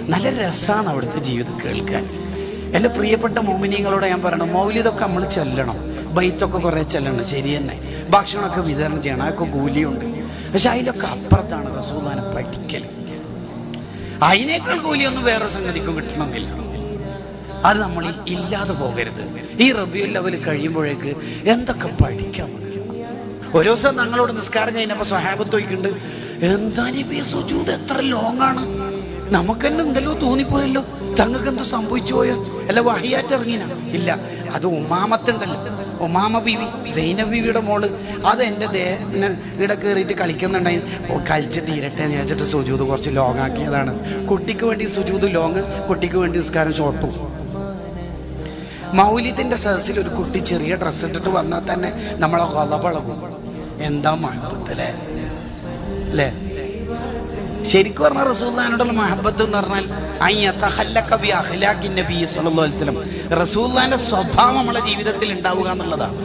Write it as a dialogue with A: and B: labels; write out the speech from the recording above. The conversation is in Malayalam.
A: നല്ല രസമാണ് അവിടുത്തെ ജീവിതം കേൾക്കാൻ. എന്റെ പ്രിയപ്പെട്ട മോമിനിയങ്ങളോട് ഞാൻ പറയണം മൗലിതൊക്കെ നമ്മൾ ചെല്ലണം. ബൈത്തൊക്കെ കുറേ ചെല്ലണം ശരി തന്നെ. ഭക്ഷണമൊക്കെ വിതരണം ചെയ്യണം അതൊക്കെ കൂലിയുണ്ട്. പക്ഷെ അതിലൊക്കെ അപ്പുറത്താണ് റസൂദാനെ പഠിക്കൽ. അതിനേക്കാൾ കൂലിയൊന്നും വേറെ സംഗതിക്കും കിട്ടണമെന്നില്ല. അത് നമ്മൾ ഇല്ലാതെ പോകരുത്. ഈ റബിയുൽ ലെവൽ കഴിയുമ്പോഴേക്ക് എന്തൊക്കെ പഠിക്കാം ഒരു ദിവസം ഞങ്ങളോട് നിസ്കാരം കഴിഞ്ഞപ്പോൾ സ്വഹാബത്ത് ചോദിക്കുന്നുണ്ട് എന്താ സുജൂത് എത്ര ലോങ് ആണ്? നമുക്ക് എന്തല്ലോ തോന്നിപ്പോയല്ലോ. തങ്ങൾക്ക് എന്തോ സംഭവിച്ചു പോയോ? അല്ല വഹിയാറ്റ് ഇറങ്ങിന ഇല്ല അത് ഉമാമത്തുണ്ടല്ലോ ഒമാമ ബീവി സൈനബ് ബീവിയുടെ മോൾ. അത് എന്റെ ഇവിടെ കയറിയിട്ട് കളിക്കുന്നുണ്ടായി. ഓ കളിച്ച് തീരട്ടെ എന്ന് വെച്ചിട്ട് സുജൂത് കുറച്ച് ലോങ് ആക്കിയതാണ്. കുട്ടിക്ക് വേണ്ടി സുജൂത് ലോങ് കുട്ടിക്ക് വേണ്ടി നിസ്കാരം ഷോർട്ടും മൗലിദിന്റെ സദസ്സിൽ ഒരു കുട്ടി ചെറിയ ഡ്രസ്സ് ഇട്ടിട്ട് വന്നാൽ തന്നെ നമ്മളെ കൊലപളകും എന്താ മഴപ്പത്തിലെ അല്ലേ? ശരിക്കും പറഞ്ഞ റസൂല്ലാനോടുള്ള മഹബത്ത് എന്ന് പറഞ്ഞാൽ റസൂല്ലാന്റെ സ്വഭാവം നമ്മളെ ജീവിതത്തിൽ ഉണ്ടാവുക എന്നുള്ളതാണ്.